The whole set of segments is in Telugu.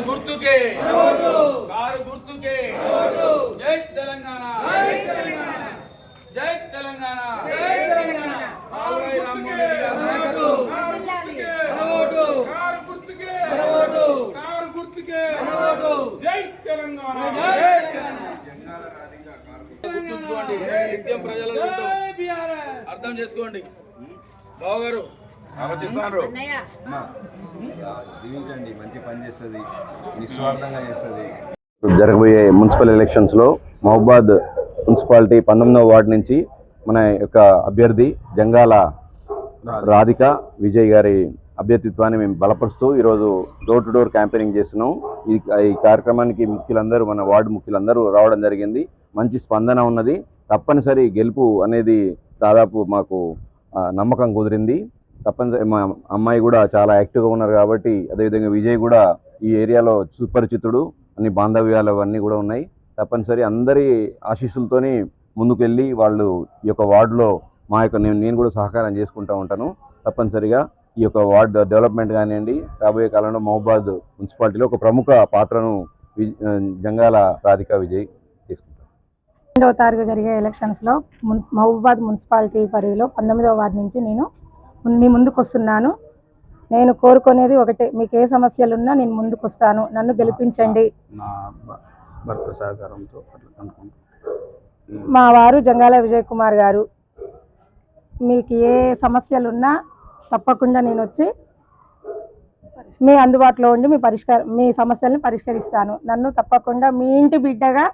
గుర్తుకే. కారు గుర్తుకే. జై తెలంగాణ. జై తెలంగాణ. కారు కారు జై తెలంగాణ. గుర్తుంచుకోండి. నిత్యం ప్రజలలో. అర్థం చేసుకోండి. బావగారు ఆలోచిస్తున్నారు. దీవించండి మంచి పని చేస్తుంది నిస్వార్థంగా చేస్తుంది. జరగబోయే మున్సిపల్ ఎలక్షన్స్లో మహబాద్ మున్సిపాలిటీ పంతొమ్మిదవ వార్డు నుంచి మన యొక్క అభ్యర్థి జంగాల రాధిక. విజయ్ గారి అభ్యర్థిత్వాన్ని మేము బలపరుస్తూ ఈరోజు డోర్ టు డోర్ క్యాంపెయినింగ్ చేస్తున్నాం. ఈ ఈ కార్యక్రమానికి ముఖ్యులందరూ మన వార్డు ముఖ్యులందరూ రావడం జరిగింది. మంచి స్పందన ఉన్నది. తప్పనిసరి గెలుపు అనేది దాదాపు మాకు నమ్మకం కుదిరింది. తప్పనిసరి మా అమ్మాయి కూడా చాలా యాక్టివ్గా ఉన్నారు కాబట్టి అదేవిధంగా విజయ్ కూడా ఈ ఏరియాలో సుపరిచితుడు అన్ని బాంధవ్యాలు అవన్నీ కూడా ఉన్నాయి. తప్పనిసరి అందరి ఆశీస్సులతోని ముందుకెళ్ళి వాళ్ళు ఈ యొక్క వార్డులో మా యొక్క నేను నేను కూడా సహకారం చేసుకుంటూ ఉంటాను. తప్పనిసరిగా ఈ యొక్క వార్డు డెవలప్మెంట్ కానివ్వండి రాబోయే కాలంలో మహబాద్ మున్సిపాలిటీలో ఒక ప్రముఖ పాత్రను జంగాల రాధిక విజయ్ తీసుకుంటారు రెండవ తారీఖు జరిగే ఎలక్షన్స్లో మున్స్ మహబూబాద్ మున్సిపాలిటీ పరిధిలో పంతొమ్మిదవ వార్డు నుంచి నేను మీ ముందుకు వస్తున్నాను నేను కోరుకునేది ఒకటే మీకు ఏ సమస్యలున్నా నేను ముందుకు వస్తాను నన్ను గెలిపించండి. భర్త సహకారంతో మా వారు జంగాల విజయ్ కుమార్ గారు మీకు ఏ సమస్యలున్నా తప్పకుండా నేను వచ్చి మీ అందుబాటులో ఉండి మీ పరిష్కార మీ సమస్యల్ని పరిష్కరిస్తాను. నన్ను తప్పకుండా మీ ఇంటి బిడ్డగా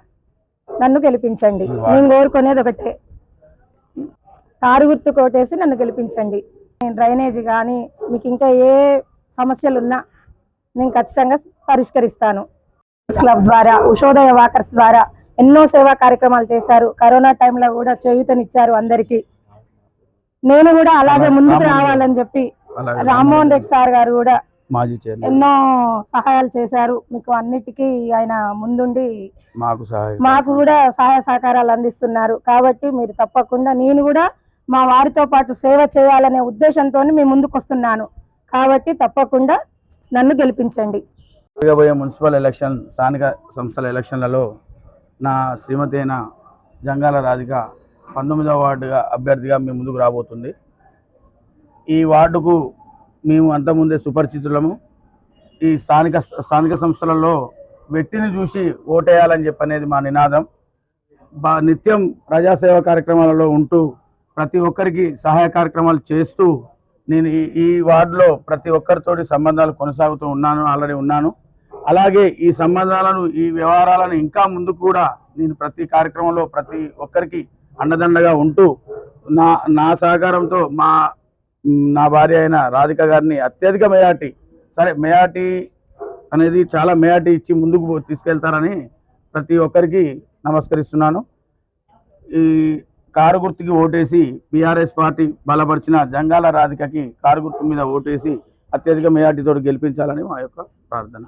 నన్ను గెలిపించండి. నేను కోరుకునేది ఒకటే. కారు గుర్తు కోటేసి నన్ను గెలిపించండి. డ్రైనేజీ కానీ మీకు ఇంకా ఏ సమస్యలు ఉన్నా నేను ఖచ్చితంగా పరిష్కరిస్తాను. క్లబ్ ద్వారా ఉషోదయ వాకర్స్ ద్వారా ఎన్నో సేవా కార్యక్రమాలు చేశారు. కరోనా టైంలో కూడా చేయూతనిచ్చారు అందరికీ. నేను కూడా అలాగే ముందుకు రావాలని చెప్పి రామ్మోహన్ రెడ్డి సార్ గారు కూడా ఎన్నో సహాయాలు చేశారు. మీకు అన్నిటికీ ఆయన ముందుండి మాకు కూడా సహాయ సహకారాలు అందిస్తున్నారు. కాబట్టి మీరు తప్పకుండా నేను కూడా మా వారితో పాటు సేవ చేయాలనే ఉద్దేశంతో మీ ముందుకు వస్తున్నాను కాబట్టి తప్పకుండా నన్ను గెలిపించండి. జరగబోయే మున్సిపల్ ఎలక్షన్ స్థానిక సంస్థల ఎలక్షన్లలో నా శ్రీమతి అయిన జంగాల రాధిక పంతొమ్మిదవ వార్డుగా అభ్యర్థిగా మీ ముందుకు రాబోతుంది. ఈ వార్డుకు మేము అంతకుముందే సుపరిచితులము. ఈ స్థానిక స్థానిక సంస్థలలో వ్యక్తిని చూసి ఓటేయాలని చెప్పనేది మా నినాదం. నిత్యం ప్రజాసేవ కార్యక్రమాలలో ఉంటూ ప్రతి ఒక్కరికి సహాయ కార్యక్రమాలు చేస్తూ నేను ఈ ఈ వార్డులో ప్రతి ఒక్కరితోటి సంబంధాలు కొనసాగుతూ ఉన్నాను ఆల్రెడీ ఉన్నాను. అలాగే ఈ సంబంధాలను ఈ వ్యవహారాలను ఇంకా ముందు కూడా నేను ప్రతి కార్యక్రమంలో ప్రతి ఒక్కరికి అండదండగా ఉంటూ నా నా సహకారంతో మా నా భార్య అయిన రాధిక గారిని అత్యధిక మెజార్టీ సరే మెజార్టీ అనేది చాలా మెజార్టీ ఇచ్చి ముందుకు తీసుకెళ్తారని ప్రతి ఒక్కరికి నమస్కరిస్తున్నాను. ఈ కారు గుర్తుకి ఓటేసి బీఆర్ఎస్ పార్టీ బలపరిచిన జంగాల రాధికకి కారు గుర్తు మీద ఓటేసి అత్యధిక మెజార్టీతో గెలిపించాలని మా యొక్క ప్రార్థన.